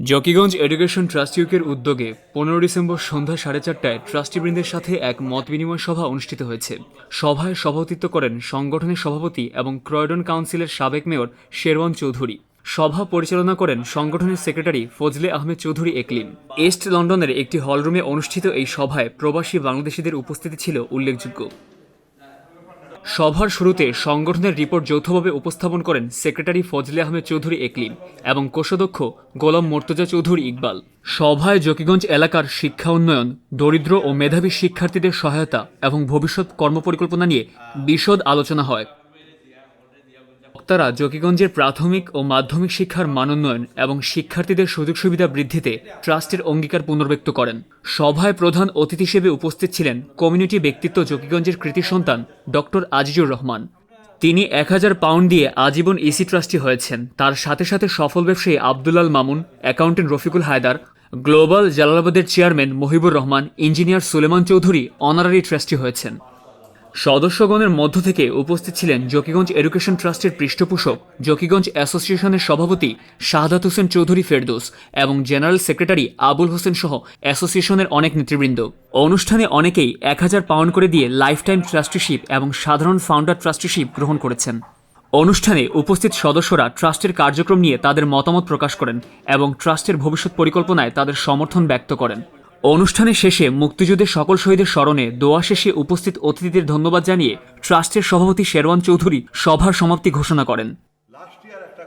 Zakiganj education trust ইউকের উদ্যোগে পনেরো ডিসেম্বর সন্ধ্যা সাড়ে চারটায় ট্রাস্টিবৃন্দের সাথে এক মত বিনিময় সভা অনুষ্ঠিত হয়েছে। সভায় সভাপতিত্ব করেন সংগঠনের সভাপতি এবং ক্রয়ডন কাউন্সিলের সাবেক মেয়র শেরওয়ান চৌধুরী। সভা পরিচালনা করেন সংগঠনের সেক্রেটারি ফজলে আহমেদ চৌধুরী একলিম ইস্ট লন্ডনের একটি হলরুমে অনুষ্ঠিত এই সভায় প্রবাসী বাংলাদেশিদের উপস্থিতি ছিল উল্লেখযোগ্য। সভার শুরুতে সংগঠনের রিপোর্ট যৌথভাবে উপস্থাপন করেন সেক্রেটারি ফজলে আহমেদ চৌধুরী একলিম এবং কোষাধ্যক্ষ গোলাম মর্তজা চৌধুরী ইকবাল। সভায় জকিগঞ্জ এলাকার শিক্ষা উন্নয়ন, দরিদ্র ও মেধাবী শিক্ষার্থীদের সহায়তা এবং ভবিষ্যৎ কর্মপরিকল্পনা নিয়ে বিশদ আলোচনা হয়। বক্তারা জকিগঞ্জের প্রাথমিক ও মাধ্যমিক শিক্ষার মানোন্নয়ন এবং শিক্ষার্থীদের সুযোগ সুবিধা বৃদ্ধিতে ট্রাস্টের অঙ্গীকার পুনর্ব্যক্ত করেন। সভায় প্রধান অতিথি হিসেবে উপস্থিত ছিলেন কমিউনিটি ব্যক্তিত্ব জকিগঞ্জের কৃতি সন্তান ডক্টর আজিজুর রহমান। তিনি এক হাজার পাউন্ড দিয়ে আজীবন ইসি ট্রাস্টি হয়েছেন। তার সাথে সাথে সফল ব্যবসায়ী Abdullal Mamun, accountant Rafiqul Haider, global জালালাবাদের chairman Mohibur Rahman, engineer Suleman Chowdhury honorary trustee হয়েছেন। সদস্যগণের মধ্য থেকে উপস্থিত ছিলেন জকিগঞ্জ এডুকেশন ট্রাস্টের পৃষ্ঠপোষক, জকিগঞ্জ অ্যাসোসিয়েশনের সভাপতি শাহাদাত হোসেন চৌধুরী ফেরদোস এবং জেনারেল সেক্রেটারি আবুল হোসেন সহ অ্যাসোসিয়েশনের অনেক নেতৃবৃন্দ। অনুষ্ঠানে অনেকেই এক হাজার পাউন্ড করে দিয়ে লাইফ টাইম ট্রাস্টিশিপ এবং সাধারণ ফাউন্ডার ট্রাস্টিশিপ গ্রহণ করেছেন। অনুষ্ঠানে উপস্থিত সদস্যরা ট্রাস্টের কার্যক্রম নিয়ে তাদের মতামত প্রকাশ করেন এবং ট্রাস্টের ভবিষ্যৎ পরিকল্পনায় তাদের সমর্থন ব্যক্ত করেন। অনুষ্ঠানের শেষে মুক্তিযুদ্ধের সকল শহীদের স্মরণে দোয়া শেষে উপস্থিত অতিথিদের ধন্যবাদ জানিয়ে ট্রাস্টের সভাপতি শেরওয়ান চৌধুরী সভার সমাপ্তি ঘোষণা করেন। লাস্ট ইয়ার একটা